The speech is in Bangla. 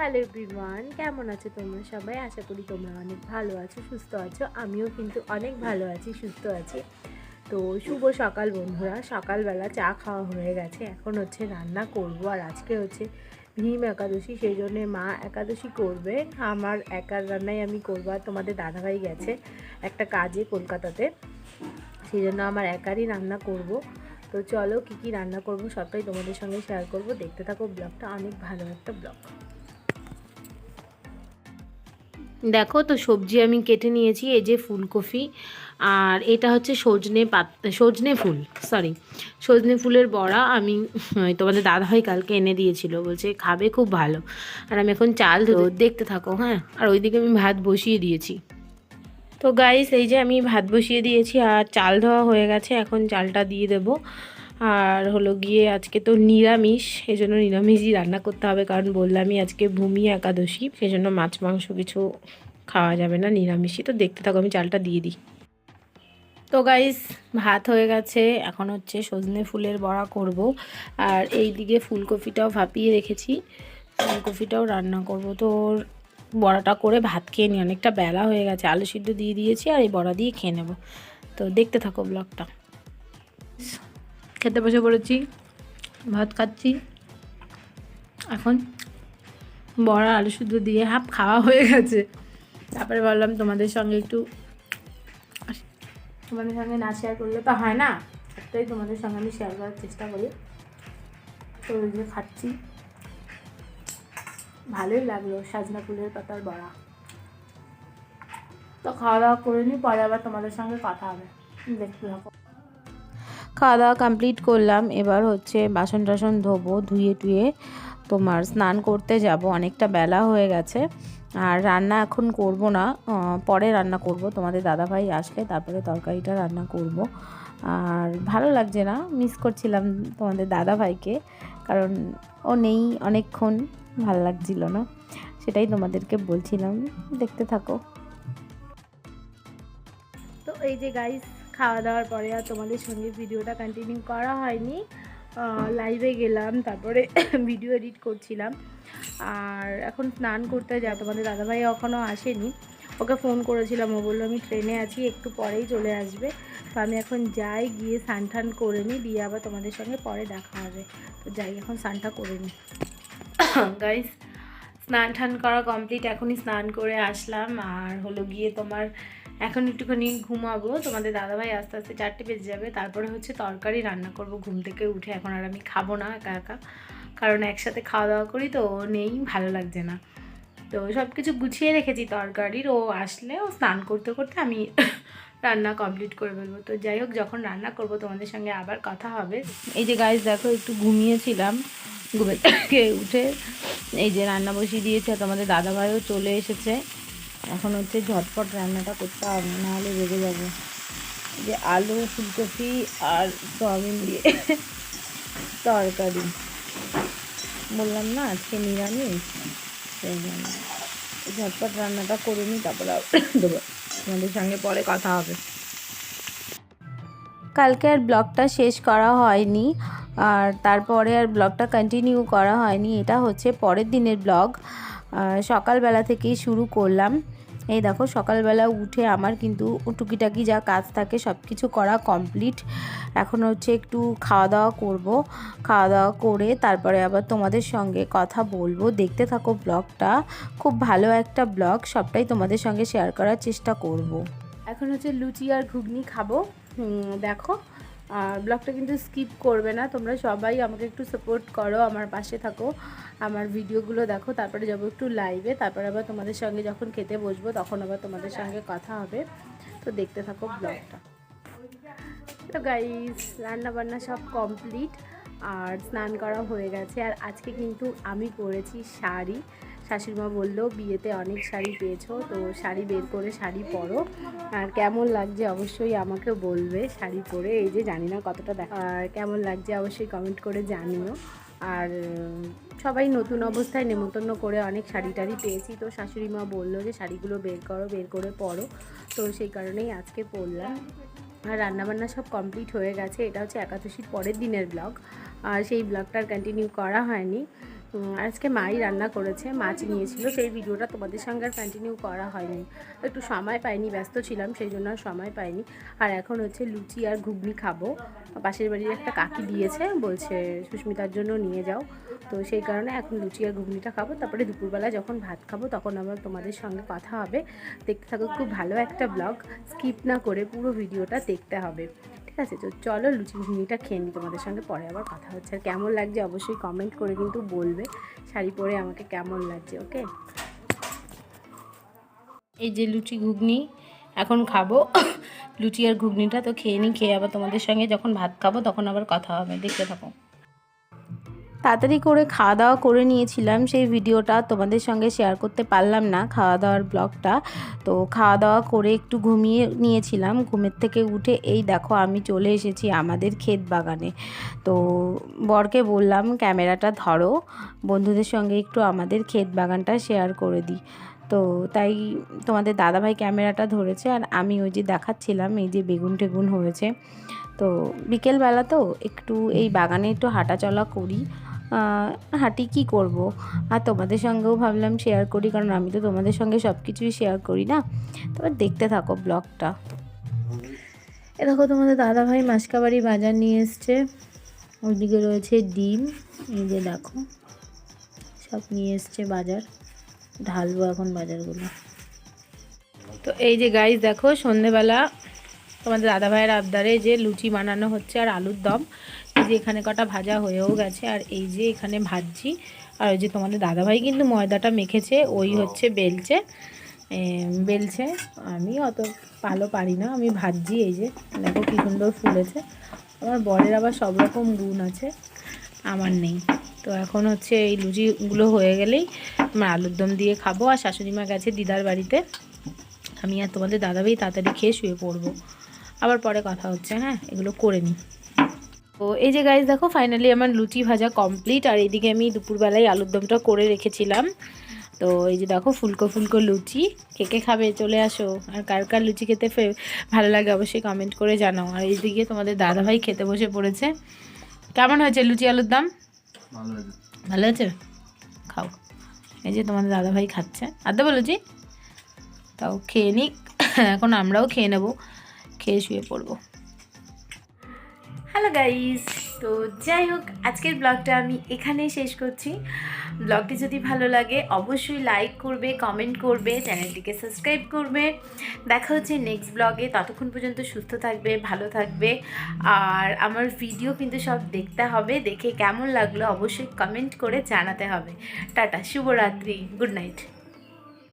হ্যালো এভরিওয়ান কেমন আছো তোমরা সবাই? আশা করি তোমরা অনেক ভালো আছো, সুস্থ আছো। আমিও কিন্তু অনেক ভালো আছি, সুস্থ আছি। তো শুভ সকাল বন্ধুরা, সকালবেলা চা খাওয়া হয়ে গেছে। এখন হচ্ছে রান্না করব আর আজকে হচ্ছে ভীম একাদশী, সেই জন্যে মা একাদশী করবে। আমার একার রান্নাই আমি করব আর তোমাদের দাদাভাই গেছে একটা কাজে কলকাতাতে। সেই জন্য আমার একারই রান্না করব। তো চলো কী কী রান্না করব সবটাই তোমাদের সঙ্গে শেয়ার করব। দেখতে থাকো ব্লগটা, অনেক ভালো একটা ব্লগ। দেখো তো সবজি আমি কেটে নিয়েছি এই যে ফুলকপি আর এটা হচ্ছে সজনে পাত সজনে ফুল সরি সজনে ফুলের বড়া আমি তোমাদের দাদাভাই কালকে এনে দিয়েছিল বলছে খাবে খুব ভালো আর আমি এখন চাল দেখতে থাকো হ্যাঁ আর ওইদিকে আমি ভাত বসিয়ে দিয়েছি। তো গাইস এই যে আমি ভাত বসিয়ে দিয়েছি আর চাল ধোয়া হয়ে গেছে এখন চালটা দিয়ে দেব। আর হলো গিয়ে আজকে তো নিরামিষ এই জন্য নিরামিষই রান্না করতে হবে। কারণ বললামই আজকে ভূমি একাদশী সেই জন্য মাছ, মাংস কিছু খাওয়া যাবে না, নিরামিষই। তো দেখতে থাকো, আমি চালটা দিয়ে দিই। তো গাইস ভাত হয়ে গেছে। এখন হচ্ছে সজনে ফুলের বড়া করব। আর এই দিকে ফুলকপিটাও ভাপিয়ে রেখেছি। ফুলকপিটাও রান্না করব। তো বড়াটা করে ভাত খেয়ে নিই। অনেকটা বেলা হয়ে গেছে। আলু সিদ্ধ দিয়ে দিয়েছি আর এই বড়া দিয়ে খেয়ে নেব। তো দেখতে থাকো ব্লগটা। খেতে বসে পড়েছি, ভাত খাচ্ছি। এখন বড়া, আলু সিদ্ধ দিয়ে হাফ খাওয়া হয়ে গেছে। তারপরে ভাবলাম তোমাদের সঙ্গে একটু তোমাদের সঙ্গে না শেয়ার করলে তো হয় না। একটাই তোমাদের সঙ্গে আমি শেয়ার করার চেষ্টা করি। তো ওই যে খাচ্ছি। ভালোই লাগল সাজনা ফুলের পাতার বড়া। তো খাওয়া দাওয়া করে নিই, পরে আবার তোমাদের সঙ্গে কথা হবে। দেখতে থাকো। খাওয়া দাওয়া কমপ্লিট করলাম। এবার হচ্ছে বাসন টাসন ধোবো, ধুয়ে টুয়ে তোমার স্নান করতে যাব। অনেকটা বেলা হয়ে গেছে। আর রান্না এখন করব না। পরে রান্না করব। তোমাদের দাদাভাই আসলে তারপরে তরকারিটা রান্না করব। আর ভালো লাগছে না মিস করছিলাম তোমাদের দাদাভাইকে। কারণ ও নেই অনেকক্ষণ, ভালো লাগছিল না। সেটাই তোমাদেরকে বলছিলাম। দেখতে থাকো। তো এই যে গাইস খাওয়া দাওয়ার পরে আর তোমাদের সঙ্গে ভিডিওটা কন্টিনিউ করা হয়নি। লাইভে গেলাম, তারপরে ভিডিও এডিট করছিলাম। আর এখন স্নান করতে যা তোমাদের দাদাভাই এখনও আসেনি। ওকে ফোন করেছিলাম, ও বলল, আমি ট্রেনে আছি, একটু পরেই চলে আসবে। তো আমি এখন যাই, গিয়ে স্নান টান করে নিই, দিয়ে আবার তোমাদের সঙ্গে পরে দেখা হবে। তো যাই, এখন স্নানটা করে নিই। গাইস স্নান টান করা কমপ্লিট এখনই স্নান করে আসলাম। আর হলো গিয়ে তোমার এখন একটুখানি ঘুমাবো। তোমাদের দাদাভাই আস্তে আস্তে চারটে বেজে যাবে। তারপরে হচ্ছে তরকারি রান্না করব। ঘুম থেকে উঠে এখন আর আমি খাব না একা একা। কারণ একসাথে খাওয়া দাওয়া করি তো নেই, ভালো লাগছে না। তো সব কিছু গুছিয়ে রেখেছি তরকারির। ও আসলে, ও স্নান করতে করতে আমি রান্না কমপ্লিট করে ফেলব। তো যাই হোক, যখন রান্না করব তোমাদের সঙ্গে আবার কথা হবে। এই যে গাইজ দেখো একটু ঘুমিয়েছিলাম। ঘুমে উঠে এই যে রান্না বসিয়ে দিয়েছে। তোমাদের দাদাভাইও চলে এসেছে। এখন হচ্ছে ঝটপট রান্নাটা করতে হবে, নাহলে রেগে যাবে। যে আলু, ফুলকপি আর সয়াবিন দিয়ে তরকারি। বললাম না, আজকে নিরামিষ। সেই জন্য। ঝটপট রান্নাটা করে নিই, তারপরে দেবো। তোমাদের সঙ্গে পরে কথা হবে। কালকে আর ব্লগটা শেষ করা হয়নি, আর তারপরে আর ব্লগটা কন্টিনিউ করা হয়নি। এটা হচ্ছে পরের দিনের ব্লগ। সকালবেলা থেকেই শুরু করলাম। এই দেখো, সকালবেলা উঠে আমার কিন্তু টুকিটাকি যা কাজ থাকে সব কিছু করা কমপ্লিট। এখন হচ্ছে একটু খাওয়া দাওয়া করব। খাওয়া দাওয়া করে তারপরে আবার তোমাদের সঙ্গে কথা বলব। দেখতে থাকো ব্লগটা। খুব ভালো একটা ব্লগ, সবটাই তোমাদের সঙ্গে শেয়ার করার চেষ্টা করব। এখন হচ্ছে লুচি আর ঘুগনি খাব। দেখো ব্লগটা কিন্তু স্কিপ করবে না, তোমরা সবাই আমাকে একটু সাপোর্ট করো, আমার পাশে থাকো, আমার ভিডিওগুলো দেখো, তারপরে যাব একটু লাইভে তারপরে আবার তোমাদের সঙ্গে যখন খেতে বসবো, তখন আবার তোমাদের সঙ্গে কথা হবে। তো দেখতে থাকো ব্লগটা। তো গাইস রান্না বান্না সব কমপ্লিট আর স্নান করা হয়ে গেছে, আর আজকে কিন্তু আমি পরেছি শাড়ি। শাশুড়িমা বলল, বিয়েতে অনেক শাড়ি পেয়েছ, তো শাড়ি বের করে শাড়ি পরো। আর কেমন লাগছে অবশ্যই আমাকে বলবে শাড়ি পরে। এই যে জানি না কতটা দেখা, আর কেমন লাগছে অবশ্যই কমেন্ট করে জানিও। আর সবাই নতুন অবস্থায় নেমন্তন্ন করে অনেক শাড়ি টাড়ি পেয়েছি। তো শাশুড়ি মা বলল যে, শাড়িগুলো বের করো, বের করে পরো। তো সেই কারণেই আজকে পরলাম। আর রান্নাবান্না সব কমপ্লিট হয়ে গেছে। এটা হচ্ছে একাদশীর পরের দিনের ব্লগ আর সেই ব্লগটার কন্টিনিউ করা হয়নি। আজকে মাই রান্না করেছে, মাছ নিয়েছিল, সেই ভিডিওটা তোমাদের সঙ্গে আর কন্টিনিউ করা হয়নি। একটু সময় পাইনি, ব্যস্ত ছিলাম, সেই জন্য সময় পাইনি। আর এখন হচ্ছে লুচি আর ঘুগনি খাব। পাশের বাড়ির একটা কাকি দিয়েছে, বলছে সুস্মিতার জন্য নিয়ে যাও। তো সেই কারণে এখন লুচি আর ঘুগনিটা খাব। তারপরে দুপুরবেলা যখন ভাত খাব, তখন আবার তোমাদের সঙ্গে কথা হবে। দেখতে থাকো, খুব ভালো একটা ব্লগ স্কিপ না করে পুরো ভিডিওটা দেখতে হবে। আছে? তো চলো লুচি ঘুগনিটা খেয়ে নিই তোমাদের সঙ্গে, পরে আবার কথা হচ্ছে। আর কেমন লাগছে অবশ্যই কমেন্ট করে কিন্তু বলবে। শাড়ি পরে আমাকে কেমন লাগছে ওকে এই যে লুচি ঘুগনি, এখন খাব। লুচি আর ঘুগনিটা তো খেয়ে নিই, খেয়ে আবার তোমাদের সঙ্গে যখন ভাত খাব তখন আবার কথা হবে। দেখতে থাকো। তাড়াতাড়ি করে খাওয়া দাওয়া করে নিয়েছিলাম। সেই ভিডিওটা তোমাদের সঙ্গে শেয়ার করতে পারলাম না খাওয়া দাওয়ার ব্লগটা। তো খাওয়া দাওয়া করে একটু ঘুমিয়ে নিয়েছিলাম। ঘুমের থেকে উঠে এই দেখো আমি চলে এসেছি আমাদের ক্ষেত বাগানে। তো বরকে বললাম, ক্যামেরাটা ধরো, বন্ধুদের সঙ্গে একটু আমাদের ক্ষেত বাগানটা শেয়ার করে দিই। তো তাই তোমাদের দাদাভাই ক্যামেরাটা ধরেছে আর আমি ওই যে দেখাচ্ছিলাম, এই যে বেগুন টেগুন হয়েছে। তো বিকেলবেলা তো একটু এই বাগানে একটু হাঁটাচলা করি। হাঁটি কি করব? আর তোমাদের সঙ্গেও ভাবলাম শেয়ার করি, কারণ আমি তো তোমাদের সঙ্গে সব কিছুই শেয়ার করি না? তবে দেখতে থাকো ব্লগটা এ দেখো, তোমাদের দাদাভাই মাসকাবাড়ি বাজার নিয়ে এসছে। ওইদিকে রয়েছে ডিম, এই যে দেখো, সব নিয়ে এসছে বাজার। ঢালবো এখন বাজারগুলো। তো এই যে গাইস দেখো, সন্ধেবেলা তোমাদের দাদা ভাইয়ের আবদারে যে লুচি বানানো হচ্ছে আর আলুর দম এই যে এখানে কটা ভাজা হয়েও গেছে আর এই যে এখানে ভাজছি। আর ওই যে তোমাদের দাদাভাই কিন্তু ময়দাটা মেখেছে ওই হচ্ছে বেলছে। বেলছে। আমি অত ভালো পারি না আমি ভাজছি এই যে। দেখো কী সুন্দর ফুলেছে। আমার বরের আবার সব রকম গুণ আছে আমার নেই। তো এখন হচ্ছে এই লুচিগুলো হয়ে গেলেই আমরা আলুর দম দিয়ে খাব। আর শাশুড়ি মা গেছে দিদার বাড়িতে। আমি আর তোমাদের দাদাভাই তাড়াতাড়ি খেয়ে শুয়ে পড়ব। আবার পরে কথা হচ্ছে হ্যাঁ? এগুলো করে নিই। তো এই যে গাইজ দেখো ফাইনালি আমার লুচি ভাজা কমপ্লিট আর এইদিকে আমি দুপুরবেলায় আলুর দমটা করে রেখেছিলাম। তো এই যে দেখো ফুলকো ফুলকো লুচি। কে কে খাবে চলে আসো। আর কার কার লুচি খেতে ফে- ভালো লাগে অবশ্যই কমেন্ট করে জানাও। আর এইদিকে তোমাদের দাদাভাই খেতে বসে পড়েছে। কেমন হয়েছে লুচি আলুর দম? ভালো হয়েছে। আছে খাও। এই যে তোমাদের দাদাভাই খাচ্ছে। আর দেবো লুচি? তাও খেয়ে নিক। এখন আমরাও খেয়ে নেব। খেয়ে শুয়ে পড়ব। হ্যালো গাইস তো যাই হোক, আজকের ব্লগটা আমি এখানেই শেষ করছি। ব্লগটি যদি ভালো লাগে, অবশ্যই লাইক করবে কমেন্ট করবে চ্যানেলটিকে সাবস্ক্রাইব করবে। দেখা হচ্ছে নেক্সট ব্লগে ততক্ষণ পর্যন্ত সুস্থ থাকবে, ভালো থাকবে। আর আমার ভিডিও কিন্তু সব দেখতে হবে। দেখে কেমন লাগল, অবশ্যই কমেন্ট করে জানাতে হবে। টাটা, শুভরাত্রি গুড নাইট